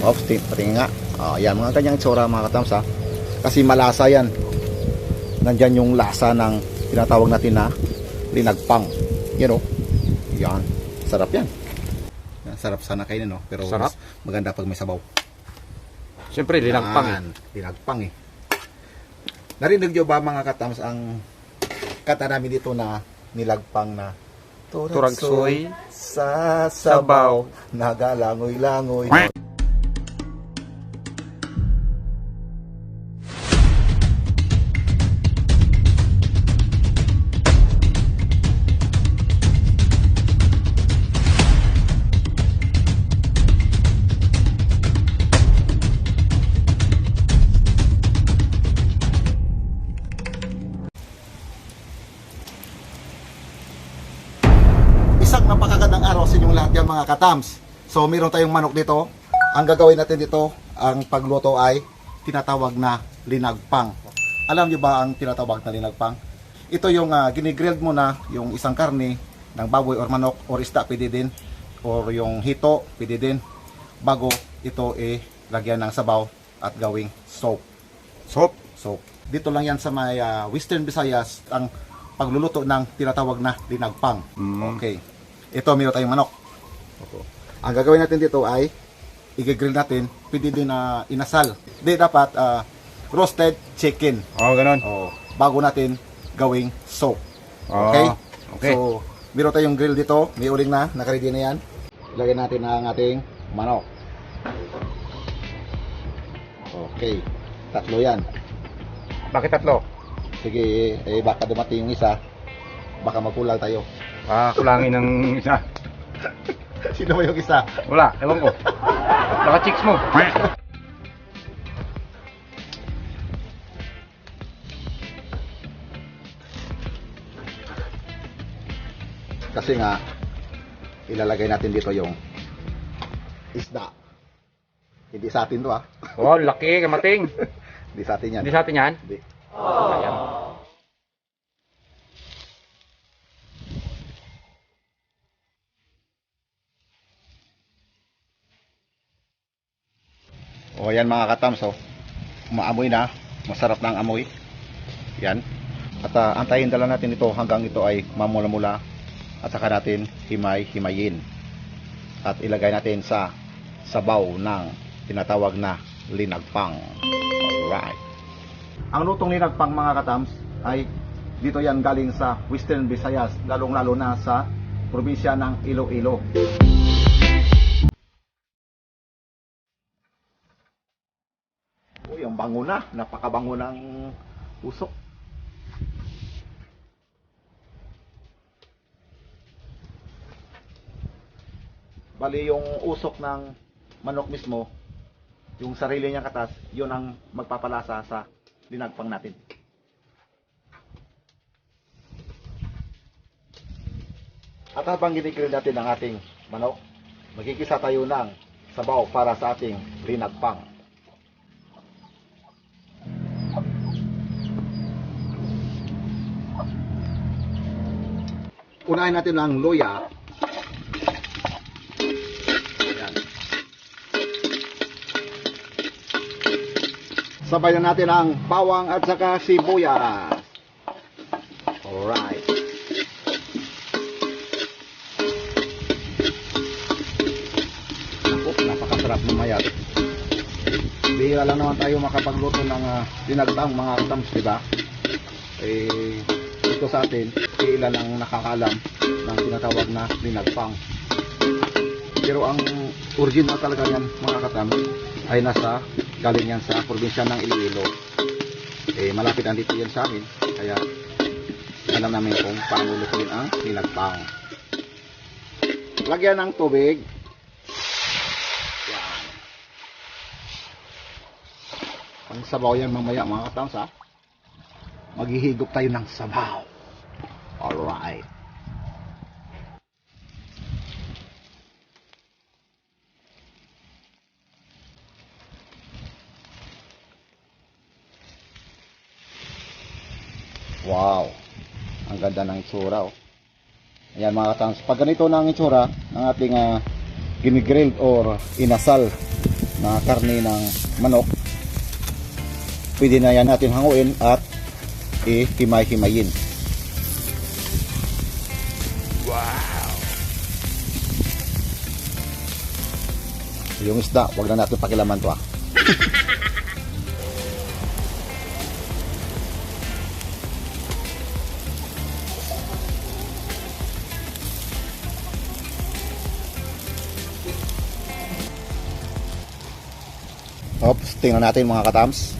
Ops, ting- patingin nga. Ah, yan, mga kanyang itsura mga katams ha. Kasi malasa yan. Nandyan yung lasa ng tinatawag natin na linagpang. You know? Yan. Sarap yan. Yan, Sarap sana kainin, no? Pero Sarap. maganda pag may sabaw. Siyempre, linagpang eh. Yan, Linagpang eh. Narinig nyo ba mga katams ang kata namin dito na nilagpang na Turagsoy sa sabaw. sabaw, nagalangoy-langoy. Mga katams. So meron tayong manok dito. Ang gagawin natin dito, ang pagluto ay tinatawag na linagpang. Alam niyo ba ang tinatawag na linagpang? Ito yung uh, ginigrilled mo na yung isang karne ng baboy or manok or isda pwede din or yung hito pwede din bago ito eh lagyan ng sabaw at gawing soup. Sop. So, dito lang yan sa may ah, Western Visayas ang pagluluto ng tinatawag na linagpang. Mm. Okay. Ito, meron tayong manok. Ang gagawin natin dito ay i-grill natin, pwede din na inasal. Di dapat ah, roasted chicken. Oh, ganun. Oh, bago natin gawing soup. Oo, Okay? okay. So, meron tayong grill dito. May uling na, nakaready na yan. Ilagay natin ang ating manok. Okay. Tatlo yan. Bakit tatlo? Sige, eh, baka dumating yung isa. Baka magkulal tayo. Ah, kulangin ng isa. Sino ba yung isa? Wala, ewan ko. Baka chicks mo. Kasi nga, ilalagay natin dito yung isda. Hindi sa atin to ah. Oh, laki, kamating. Hindi sa atin yan. Hindi sa atin yan. Hindi. Ayan. O yan mga katams oh. Maamoy na. Masarap na ang amoy. Yan. At ah, antayin dala natin ito hanggang ito ay mamula-mula. At saka natin himay-himayin. At ilagay natin sa sabaw ng tinatawag na linagpang. Alright. Ang lutong linagpang mga katams ay dito yan galing sa Western Visayas, lalong-lalo na sa probinsya ng Iloilo. Uy, bango na. Napakabango ng usok. Bali, yung usok ng manok mismo, yung sarili niyang katas, yun ang magpapalasa sa linagpang natin. At habang ginikil natin ang ating manok, magkikisa tayo ng sabaw para sa ating linagpang. Unahin natin ang luya. Ayan. Sabay na natin ang bawang at saka sibuyas. Alright. Ako, napakasarap ng mayat. Bihira lang naman tayo makapagluto ng uh, dinagdang mga katams, di ba? Eh, ito sa atin, ilan ang nakakalam ng tinatawag na linagpang. Pero ang original talaga yan, mga katam, ay nasa, galing yan sa probinsya ng Iloilo. Eh, malapit ang dito yan sa amin, kaya alam namin kung paano lutuin ang linagpang. Lagyan ng tubig. Yan. Pang sabaw yan mamaya mga katams ha maghihigop tayo ng sabaw. Alright. Wow. Ang ganda ng itsura oh. Ayan mga katams. Pag ganito na ang itsura ng ating uh, ginigrilled or inasal na karne ng manok. Pwede na yan natin hanguin at i-himay-himayin. Wow. Yung isda, wag na natin pakilaman to ah. Ops, tingnan natin mga katams.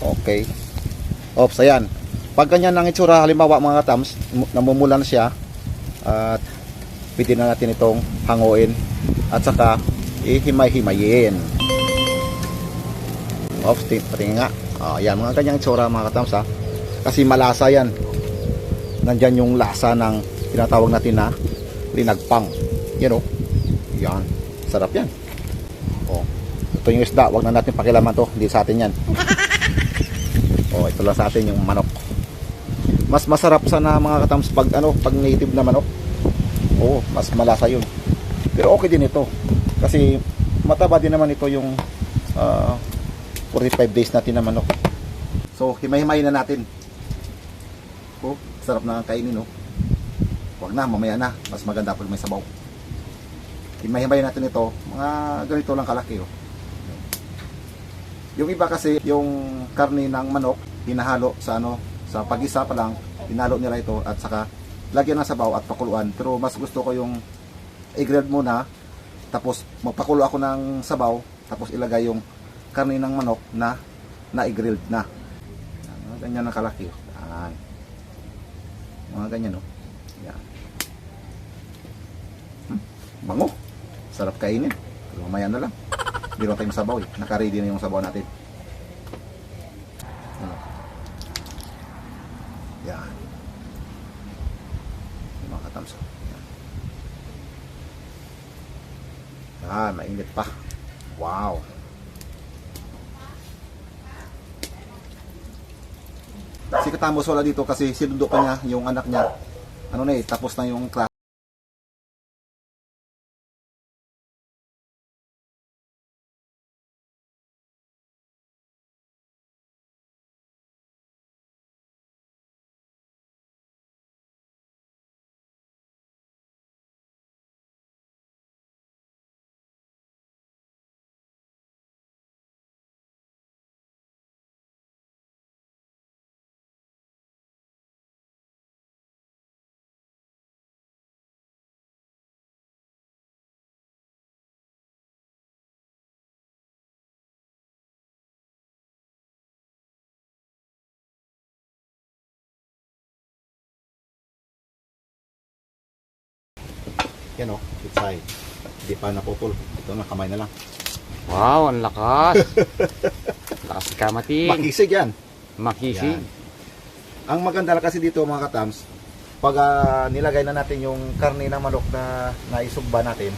Okay. Ops, ayan. Pag ganyan ang itsura, halimbawa mga katams, mu- namumulan siya, at pwede na natin itong hanguin at saka ihimay-himayin. Ops, ting- patingin nga. Oh, yan, mga ganyang itsura mga katams ha. Kasi malasa yan. Nandyan yung lasa ng tinatawag natin na linagpang. Yan o. Yan. Sarap yan. Oh. Ito yung isda. Huwag na natin pakilaman to. Hindi sa atin yan. oh, ito lang sa atin yung manok. Mas masarap sana mga katams pag ano, pag native na manok. Oo, mas malasa yun. Pero okay din ito. Kasi mataba din naman ito yung ah, 45 days natin na manok. So, himay-himay na natin. Oh, sarap na ang kainin, no? Huwag na, mamaya na. Mas maganda pag may sabaw. Himay-himay natin ito. Mga ganito lang kalaki, oh. Yung iba kasi, yung karne ng manok, hinahalo sa ano, sa pag-isa pa lang, hinalo nila ito at saka lagyan ng sabaw at pakuluan. Pero mas gusto ko yung i-grilled muna, tapos magpakulo ako ng sabaw, tapos ilagay yung karne ng manok na na i-grilled na. Ganyan na kalaki. Yan. Mga ganyan, no? Yan. Hmm, bango. Sarap kainin. Pero mamaya na lang. Meron tayong sabaw eh. Naka-ready na yung sabaw natin. Ano? Yan. Yung mga katamso. Yan. Yan, mainit pa. Wow. Si Katamos wala dito kasi sinundo pa niya yung anak niya. Ano na eh, tapos na yung class. Yan o, pitsay. Hindi pa napupul. Ito na, kamay na lang. Wow, ang lakas. lakas ka, Mating. Makisig yan. Makisig. Yan. Ang maganda lang kasi dito mga katams, pag ah, nilagay na natin yung karne ng manok na naisugba natin,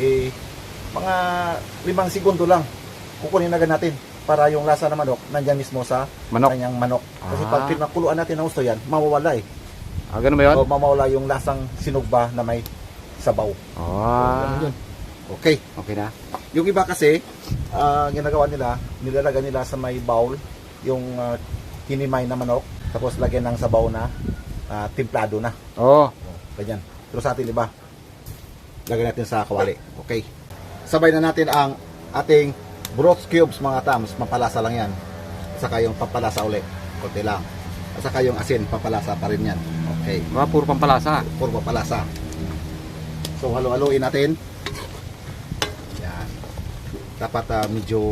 eh, mga limang segundo lang, kukunin agad natin para yung lasa ng manok nandyan mismo sa Manok. kanyang manok. Kasi Ah. pag pinakuluan natin ng gusto yan, mawawala eh. Ah, ganun ba yun? O mawawala yung lasang sinugba na may sabaw. Ah, yun. Okay. okay na. Yung iba kasi, ah, ginagawa nila, nilalagay nila sa may bowl yung ah, hinimay na manok, tapos lagyan ng sabaw na ah, timplado na. Oh, O, ganyan. Pero sa atin, di ba? Lagyan natin sa kawali. Okay. Sabay na natin ang ating broth cubes, mga tams. Pampalasa lang yan. Saka yung pampalasa uli. Kunti lang. Saka yung asin, pampalasa pa rin yan. Okay. mga puro pampalasa. Puro pampalasa. So, halo-haloin natin. Yan. Dapat ah, medyo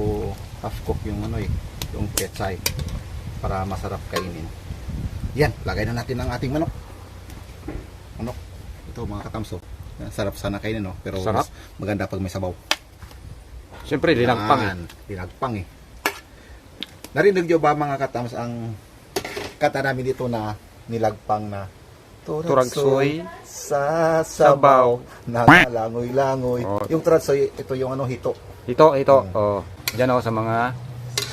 half cook yung ano eh, yung pechay para masarap kainin. Yan, lagay na natin ang ating manok. Manok. Ito mga katamso. Sarap sana kainin no, pero Sarap. maganda pag may sabaw. Siyempre, linagpang eh. Yan, Linagpang eh. Narinig nyo ba mga katams ang kata namin dito na nilagpang na Turagsoy sa Sabaw. na langoy-langoy. Oh. Yung turagsoy, ito yung ano hito, Ito, ito. Hmm. Oh, diyan ako sa mga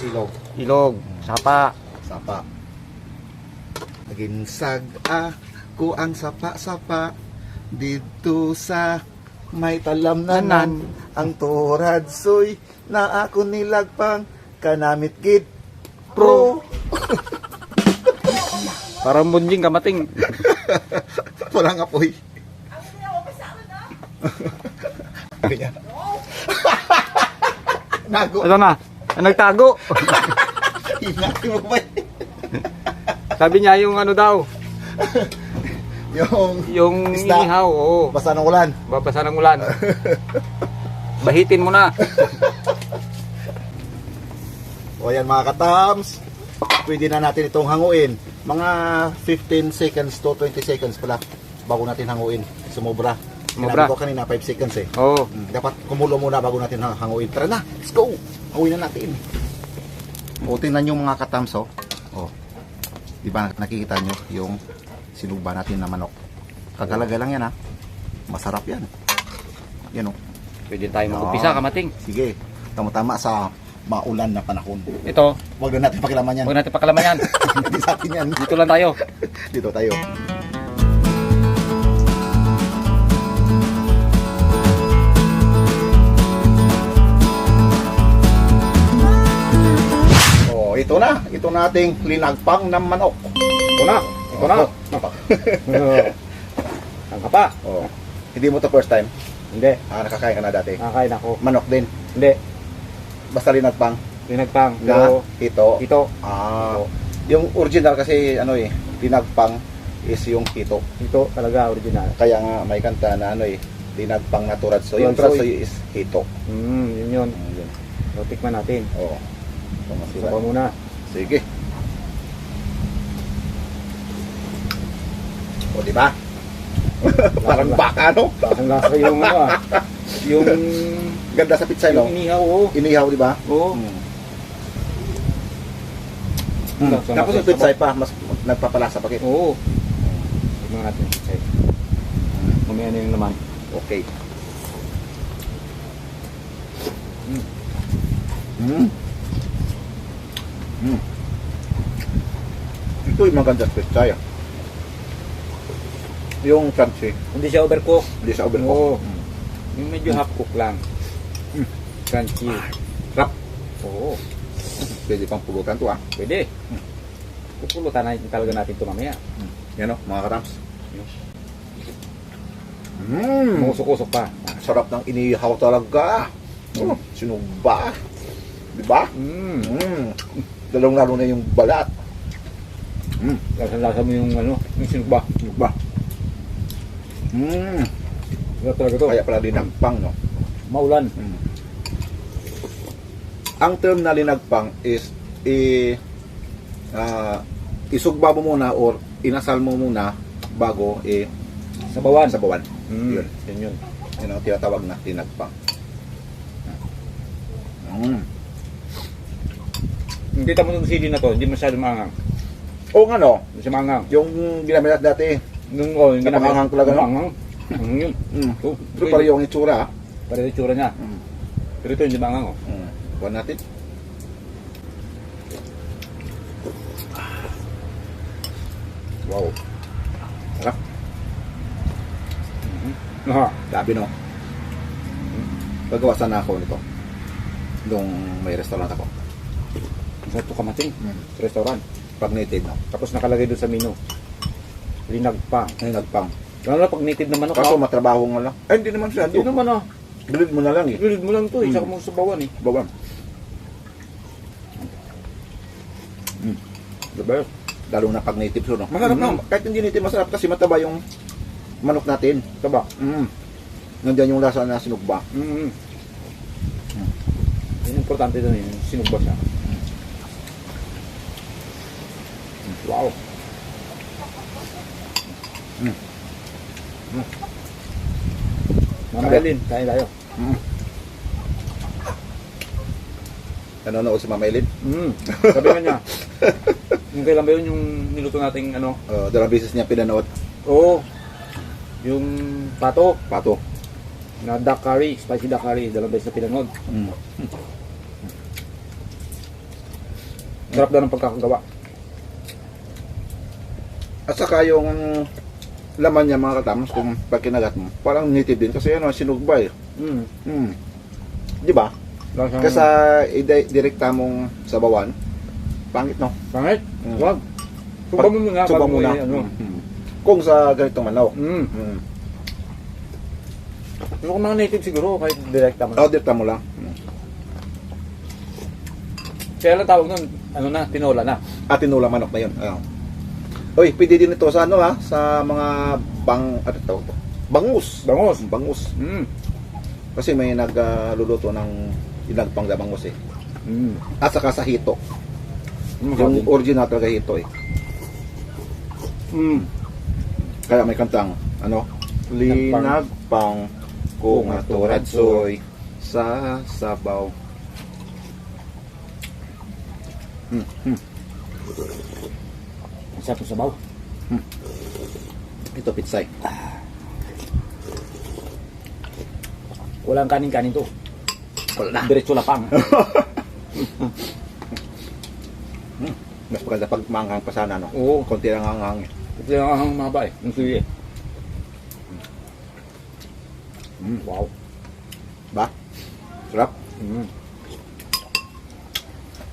ilog, ilog, sapa. sapa. Naginsag ako ang sapa-sapa dito sa May talamnanan ang turad soy na ako nilagpang kanamit gid pro. Parang bunjing kamating. Walang apoy. Ganyan. Nago. Ito na. Nagtago. Hinati mo ba? Sabi niya yung ano daw. Yung Yung Isda. inihaw. Oo. basa ng ulan. Babasa ng ulan. Bahitin mo na. O yan mga katams, pwede na natin itong hanguin. Mga 15 seconds to 20 seconds pala bago natin hanguin. Sumobra. Sumobra. Sinabi ko kanina 5 seconds eh. Oo. Mm, Dapat kumulo muna bago natin hang- hanguin. Tara na, let's go! Hanguin na natin. O, tingnan nyo mga katams oh. O, di ba nakikita nyo yung sinugba natin na manok. Kagalaga lang yan ha. Masarap yan. Yan oh. Pwede tayo Yan. mag-umpisa kamating. Sige, tama-tama sa maulan na panahon. Ito. Huwag na natin pakilaman yan. Huwag natin pakalaman yan. Hindi sa atin yan. Dito lang tayo. Dito tayo. Ito na. Ito na ating linagpang ng manok. Ito na. Ito na. Ang kapa. Oh. Hindi mo to first time. Hindi. Ah, nakakain ka na dati. Nakakain ako. Manok din. Hindi. Basta linagpang. Pinagpang. Na Pero ito. ito. Ah. Yung original kasi ano eh, linagpang is yung hito. Ito talaga original. Kaya nga may kanta na ano eh, linagpang na turadso. Yung Turadsoy. turadsoy is hito. Hmm, yun yun. Mm, yun. So, tikman natin. Oo. So, masira. Sabaw muna. Sige. O, di ba? Parang baka, no? Ang lasa yung ano ah. Yung Ganda sa pizza, no? yung inihaw oh. Inihaw, di ba? Oo. Mm. Mm. Tapos yung pizza pa, mas nagpapalasa pa kayo. Oo. Tignan natin. Okay. Mamaya na yung naman. Okay. Mm. Mm. Ito yung maganda sa pizza, ya. Yung crunchy, Hindi siya overcook. hindi sa overcook. Oo. Mm. Yung medyo half cook lang. Mm. Crunchy. Rap. Oo. Pwede pang pulutan to, ah. Pwede. Pupulutan natin talaga natin ito mamaya. Yan o, mga karams. Mmm. Musok-usok pa. Sarap ng inihaw talaga. Oh, sinugba. Di ba? Mm. Mmm. Dalawang lalo na yung balat. Mmm. Lasa-lasa mo yung ano, yung sinugba. Sinugba. Mmm. Sarap talaga to. Kaya pala linagpang, no? Maulan. Mm. Ang term na linagpang is i ah, isugba mo muna or inasal mo muna bago i Sabawan. sabawan. Mm. Yun. Yun yun. Yun ang tinatawag na linagpang. Mm. Yung kita mo itong sili na to, hindi masyado maangang. Oo nga no, Hindi siya maangang. yung ginamit dati, Nung, oh, yung Napakanghang talaga, no? Napakanghang. Ang yun. mm. Oh, pero pala yung itsura. ah. Pareho yung tsura niya. Mm. Pero ito hindi maangang oh. Mm. Kuha natin. Wow. Sarap. Aha. Sabi no. Pagawasan na ako nito. Nung may restaurant ako. Sarap to kamating. Mm. Sa restaurant. Pag native. Tapos nakalagay doon sa menu. Linagpang. Linagpang. Lalo na pag native na manok. Kaso no? matrabaho nga lang. Ay, hindi naman siya. Hindi naman ah. Grilled mo na lang eh. Grilled mo lang to. eh. Mm. Isa mo sa bawan eh. Bawang. Mm. Diba? Lalo na pag native so, no? Masarap Mm. na. Kahit hindi native, masarap kasi mataba yung manok natin. Taba. Mm. Nandiyan yung lasa na sinugba. Mm-hmm. Yung importante doon yun, sinugba siya. Wow. Mm. Mamaya din, kain tayo. Mm. Nanonood si Mama Elin. Mm. Sabi nga niya, yung kailan ba yun yung niluto nating ano? Uh, dalawang beses niya pinanood. Oo. yung pato Pato. na duck curry, spicy duck curry, dalawang beses na pinanood. Mm. Sarap daw ng pagkakagawa. At saka yung laman niya mga katams kung pag kinagat mo, parang native din kasi ano, sinugba eh. Mm. Hmm. Di ba? Lasang... Kasi sa direkta mong sabawan, pangit no? Pangit? Mm. Wag. Suba mo muna. Suba muna. i- Ano. Mm. Kung sa ganitong manok. Mm. Mm. Yung mga native siguro, kahit direkta mo. Oh, direkta mo lang. Mm. Kaya lang tawag nun, ano na, tinola na. At tinulang manok na yun. Ayun. Uy, pwede din ito sa ano ha, sa mga bang, ano tawag to? Bangus. Bangos. Bangus. Mm. Kasi may nagluluto ng inagpang na bangus eh. Mm. At saka sa hito. Ano Yung original talaga hito eh. Mm. Kaya may kantang, ano? Linag pang kung aturadsoy sa sabaw. Hmm, hmm. Sarap ng sabaw. Ito pitsay. Walang kanin-kanin to. Wala na. Diretso lapang. Mas maganda pag manghang pa sana, no? Oo. Konti lang ang hangin. Ito yung ang mahaba eh. Yung suyi eh. Mm. Wow. Ba? Sarap. Mm.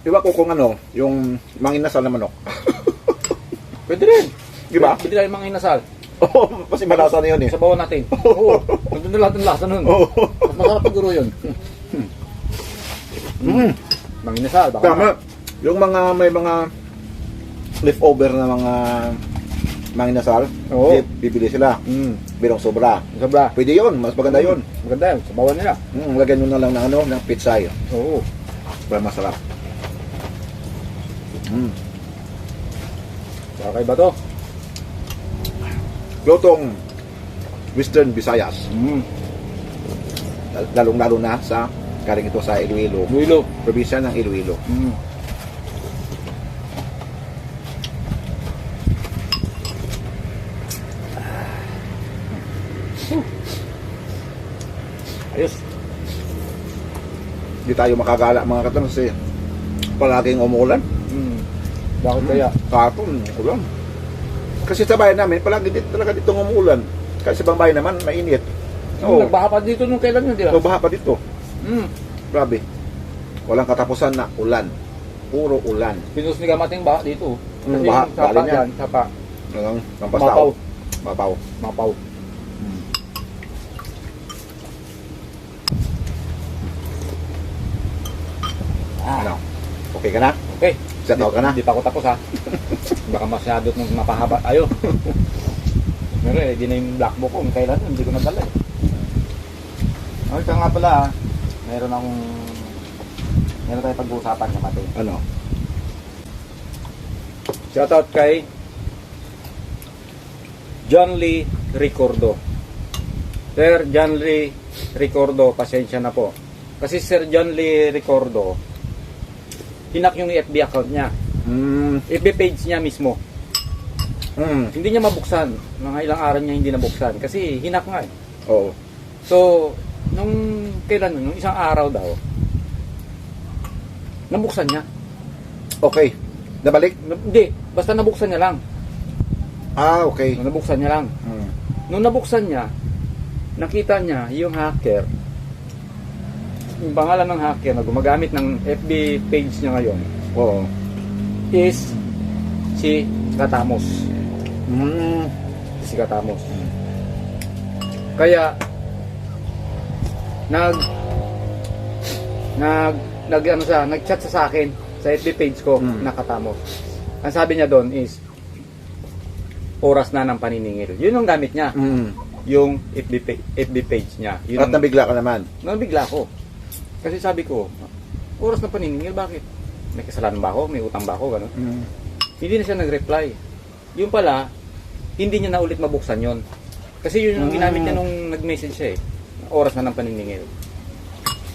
Iba ko kung ano, yung manginasal na manok. Pwede rin. Di ba? Pwede rin mga inasal. Oo, kasi malasa na yun eh. Sabawan natin. Oo. Nandun na lahat ng lasa nun. Oo. Mas masarap siguro yun. Mm. Mga inasal. Baka Tama. Yung mga may mga leftover na mga manginasal, Oo. bi- bibili sila. Mm. Birong sobra. Sobra. Pwede yun, mas maganda yun. Maganda yun. Sabawan nila. Mm, lagyan nyo na lang ng ano, ng pitsay. Oo. Para masarap. Mm. Saka ba to? Lutong Western Visayas. Mm. Lal- Lalong-lalo na sa galing ito sa Iloilo. Luilo. Probinsya ng Iloilo. Mm. Ayos. Hindi tayo makagala mga katang kasi palaging umuulan. Mm. Bakit kaya? Kapon, ulan. Kasi sa bayan namin, palagi dito, talaga dito umuulan. Kasi sa ibang bayan naman, mainit. Oo. Nagbaha pa dito nung kailan yun, di ba? So, baha pa dito. Mm. Grabe. Walang katapusan na ulan. Puro ulan. Pinus ni Kamating baha dito. Mm, Kasi baha, yung sapa galing yan. yan, sapa. Hanggang ng Mapaw. pastaw. Mapaw. Mapaw. Ah, Ano? Okay ka na? okay. Set out ka na? Hindi pa ako tapos ha. Baka masyado nung mapahaba. Ayun. Meron eh, di na yung black book ko. Kailan hindi ko nadala eh. Okay, ka nga pala ha. Meron akong... Meron tayong pag-uusapan kamatay. Ano? Shoutout kay John Lee Ricordo. Sir John Lee Ricordo, pasensya na po. Kasi Sir John Lee Ricordo, hinak yung FB account niya. Mm, FB page niya mismo. mm, Hindi niya mabuksan. Mga ilang araw niya hindi nabuksan. Kasi hinak nga eh. oo. So, nung kailan nun, nung isang araw daw, nabuksan niya. Okay. Nabalik? Na- Hindi, basta nabuksan niya lang. Ah, okay. Nung nabuksan niya lang. Mm. Nung nabuksan niya, nakita niya yung hacker, yung pangalan ng hacker na gumagamit ng FB page niya ngayon Oo. is si Katamos. Mm. Si Katamos. Kaya, nag, nag, nag, ano sa, nag-chat sa akin sa FB page ko Mm. na Katamos. Ang sabi niya doon is, oras na ng paniningil. Yun ang gamit niya. Mm. yung FB, FB page niya. Yun At ang, nabigla ka naman. nabigla ko. Kasi sabi ko, oras na paniningil, bakit? May kasalanan ba ako? May utang ba ako? Ganun. Mm. Hindi na siya nag-reply. Yung pala, hindi niya na ulit mabuksan yon Kasi yun yung ginamit niya nung nag-message siya eh. Oras na ng paniningil.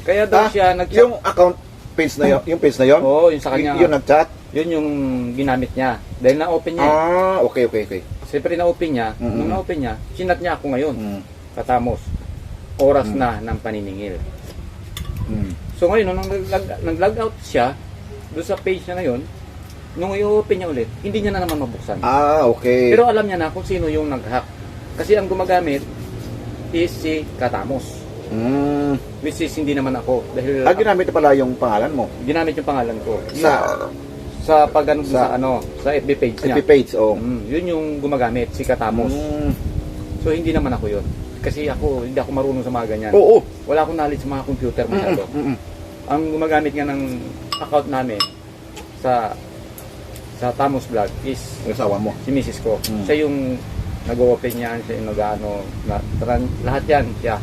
Kaya daw Ah, siya nag Yung account page na yun, yung page na yun? Oo, yung sa kanya. Y- yung nag-chat? Yun yung ginamit niya. Dahil na-open niya. eh. Ah, okay, okay, okay. Siyempre na-open niya. Mm-mm. Nung na-open niya, sinat niya ako ngayon. Mm. Katamos. Oras Mm. na ng paniningil. Mm. So ngayon, nung nag-log, out siya, doon sa page niya na yun, nung i-open niya ulit, hindi niya na naman mabuksan. Ah, okay. Pero alam niya na kung sino yung nag-hack. Kasi ang gumagamit is si Katamos. Mm. Which is hindi naman ako. Dahil Ah, ginamit na pala yung pangalan mo. ginamit yung pangalan ko. Sa Sa pag ano, sa, Sa- ano, sa FB page niya. FB page, oh. Mm, yun yung gumagamit, si Katamos. Mm. So hindi naman ako yun. Kasi ako, hindi ako marunong sa mga ganyan. Oo. Wala akong knowledge sa mga computer masyado. Mm, mm, mm. Ang gumagamit nga ng account namin sa sa Tamos Vlog is Yung asawa mo. si Mrs. ko. Mm. Siya yung nag-open niyan, siya yung nag-ano, na, tran- lahat yan siya.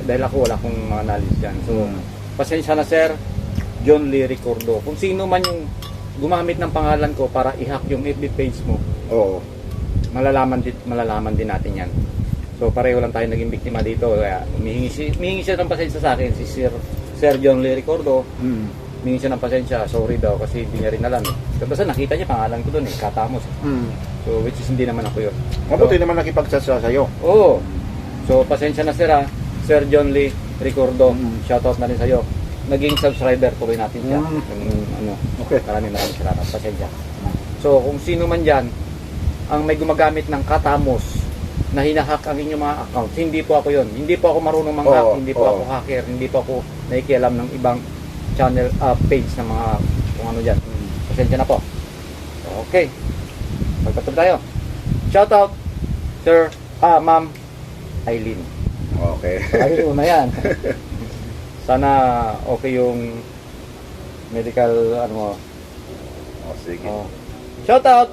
Dahil ako wala akong mga knowledge yan. So, Mm. pasensya na sir, John Lee Ricordo. Kung sino man yung gumamit ng pangalan ko para i-hack yung FB page mo, Oo. malalaman din, malalaman din natin yan. So pareho lang tayo naging biktima dito. Kaya humihingi, si, humihingi siya ng pasensya sa akin, si Sir, Sir John Lee Ricordo. Mm. Humingi siya ng pasensya, sorry daw kasi hindi niya rin alam. Eh. Basta nakita niya pangalan ko doon eh, Katamos. Mm. So which is hindi naman ako yun. Mabuti naman nakipagsasa sa'yo. Oo. So pasensya na sir ha, Sir John Lee Ricordo. Mm. Shoutout na rin sa'yo. Naging subscriber tuloy natin siya. Mm. Yung, ano, Okay. Maraming maraming salamat. Pasensya. So, kung sino man dyan ang may gumagamit ng katamos na hinahack ang inyong mga accounts, hindi po ako yon. Hindi po ako marunong mang-hack, Oo, hindi po oo. ako hacker, hindi po ako nakikialam ng ibang channel, uh, page ng mga kung ano dyan. Pasensya na po. Okay. Magpatuloy tayo. Shoutout, Sir, ah, Ma'am Eileen. Okay. Ay, una yan. Sana okay yung medical, ano mo, oh, sige. Oh. Shout out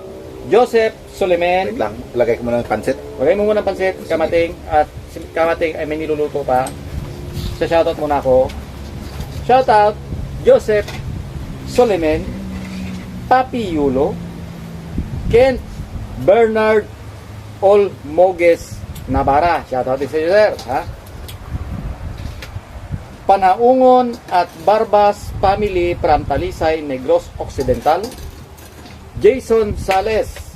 Joseph Suleman. Wait lang. Lagay ko muna ng pansit. Lagay mo muna ng pansit, kamating at kamating ay may niluluto pa. Sa shoutout muna ako. Shout out Joseph Suleman, Papi Yulo, Kent Bernard Olmoges Navara. Shout out din sa iyo, sir. Ha? Panaungon at Barbas Family from Talisay, Negros Occidental. Jason Sales,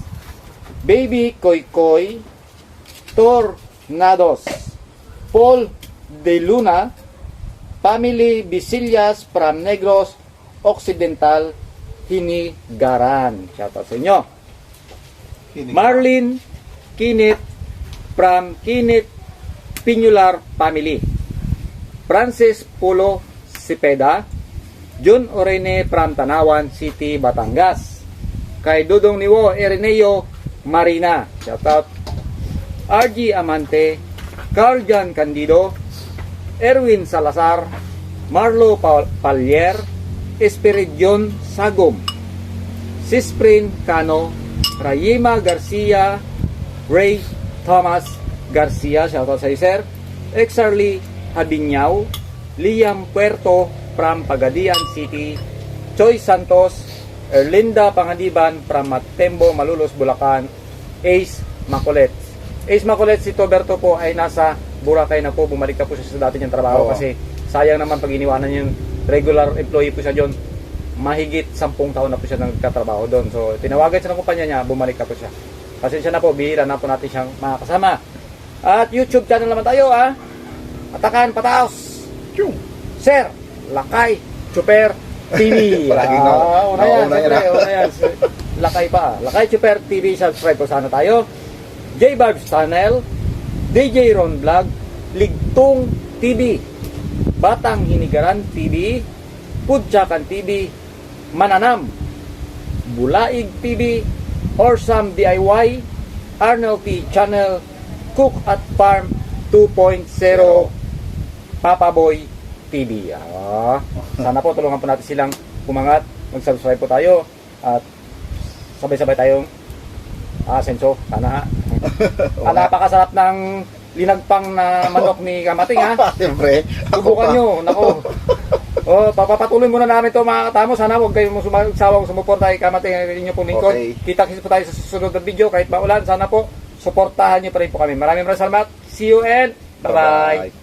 Baby Koy Koy, Tornados, Paul De Luna, Family Bisillas from Negros Occidental, Hinigaran. Shoutout sa inyo. Marlin Kinit from Kinit Pinular Family. Francis Pulo Sipeda, Jun Orene from Tanawan City, Batangas. Kay Dudong Niwo Ireneo Marina. Shoutout. RG Amante, Carl Jan Candido, Erwin Salazar, Marlo Pa- Palier, Espiridion Sagom, Sisprin Cano, Rayima Garcia, Ray Thomas Garcia, shoutout sa iyo, sir. Exarly Habinyao, Liam Puerto from Pagadian City, Choi Santos, Erlinda Pangadiban from Matembo, Malulos, Bulacan, Ace Macolet. Ace Macolet, si Toberto po ay nasa Boracay na po. Bumalik na po siya sa dati niyang trabaho Oo. kasi sayang naman pag iniwanan yung regular employee po siya doon. Mahigit 10 taon na po siya nagkatrabaho doon. So, tinawagan siya ng kumpanya niya, bumalik na po siya. Pasensya na po, bihira na po natin siyang makakasama. At YouTube channel naman tayo, ah. Atakan, pataos. Sir, Lakay, Super TV. Palaging na- ah, una yan, una yan. Lakay pa. Lakay Super TV, subscribe po sana tayo. J Barbs Channel, DJ Ron Vlog, Ligtong TV, Batang Hinigaran TV, Pudyakan TV, Mananam, Bulaig TV, Orsam DIY, Arnold P Channel, Cook at Farm 2.0, Papa Boy TV. Ah, sana po tulungan po natin silang pumangat. Mag-subscribe po tayo at sabay-sabay tayong asenso. Sana. Ang napakasarap ng linagpang na manok ni Kamating ha. Siyempre. Subukan nyo. Nako. Oh, papapatuloy muna namin to mga katamo. Sana huwag kayong sumawang sumuporta kay Kamating ang inyo pong lingkod. Okay. Kita-kita po tayo sa susunod na video kahit maulan. Sana po suportahan nyo pa rin po kami. Maraming maraming salamat. See you and. Bye-bye.